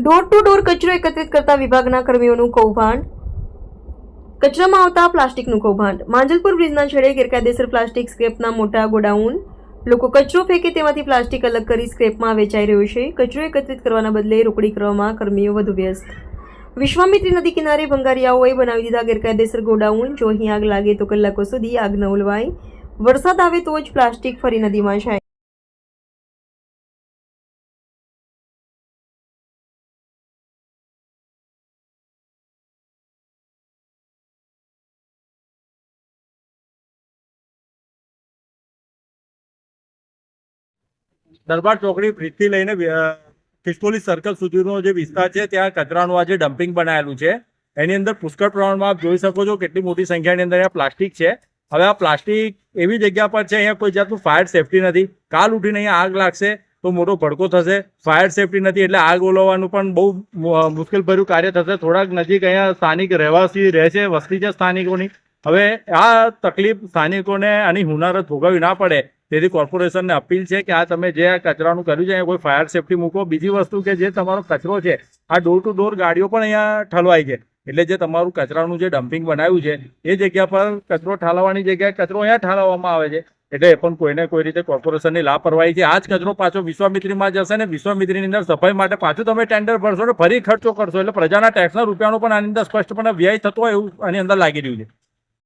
To door કચરો એકત્રિત કરતા વિભાગના કર્મીઓનું કૌભાંડ. કચરામાં આવતા પ્લાસ્ટિકનું કૌભાંડ. માંજલપુર બ્રિજના છેડે ગેરકાયદેસર પ્લાસ્ટિક સ્ક્રેપના મોટા ગોડાઉન. લોકો કચરો ફેંકે તેમાંથી પ્લાસ્ટિક અલગ કરી સ્ક્રેપમાં વેચાઈ રહ્યો છે. કચરો એકત્રિત કરવાના બદલે રોકડી કરવામાં કર્મીઓ વધુ વ્યસ્ત. વિશ્વામિત્રી નદી કિનારે ભંગારિયાઓએ બનાવી દીધા ગેરકાયદેસર ગોડાઉન. જો અહીં આગ લાગે તો કલાકો સુધી આગ ન ઉલવાય. વરસાદ આવે તો જ પ્લાસ્ટિક ફરી નદીમાં જાય દરબાર ચોકડી બ્રિજથી લઈને અ, સર્કલ સુધીનો જે વિસ્તાર છે ત્યાં કચરાનું આજે ડમ્પિંગ બનાવેલું છે. એની અંદર પુષ્કળ પ્રમાણમાં જોઈ શકો છો કેટલી મોટી સંખ્યાની અંદર અહીંયા પ્લાસ્ટિક છે. હવે આ પ્લાસ્ટિક એવી જગ્યા પર છે અહીંયા કોઈ જાતનું ફાયર સેફટી નથી. કાલ ઉઠીને અહીંયા આગ લાગશે તો મોટો ભડકો થશે. ફાયર સેફટી નથી એટલે આગ ઓલવવાનું પણ બહુ મુશ્કેલ મુશ્કેલભર્યું કાર્ય થશે. થોડાક નજીક અહીંયા સ્થાનિક રહેવાસી રહે છે વસ્તી છે સ્થાનિકોની. હવે આ તકલીફ સ્થાનિકોને આની હુનારત ભોગવવી ના પડે તેથી કોર્પોરેશનને અપીલ છે કે આ તમે જે આ કચરાનું કર્યું છે કોઈ ફાયર સેફટી મૂકો. બીજી વસ્તુ કે જે તમારો કચરો છે, આ ડોર ટુ ડોર ગાડીઓ પણ અહીંયા ઠલવાય છે. એટલે જે તમારું કચરાનું જે ડમ્પિંગ બનાવ્યું છે, એ જગ્યા પર કચરો ઠાલવવાની જગ્યાએ કચરો અહીંયા ઠાલવવામાં આવે છે. એટલે એ પણ કોઈને કોઈ રીતે કોર્પોરેશનની લાપરવાહી છે. આ જ કચરો પાછો વિશ્વામિત્રીમાં જશે ને વિશ્વામિત્રીની અંદર સફાઈ માટે પાછું તમે ટેન્ડર ભરશો ને ફરી ખર્ચો કરશો. એટલે પ્રજાના ટેક્સના રૂપિયાનો પણ આની અંદર સ્પષ્ટપણે વ્યય થતો હોય એવું આની અંદર લાગી રહ્યું છે.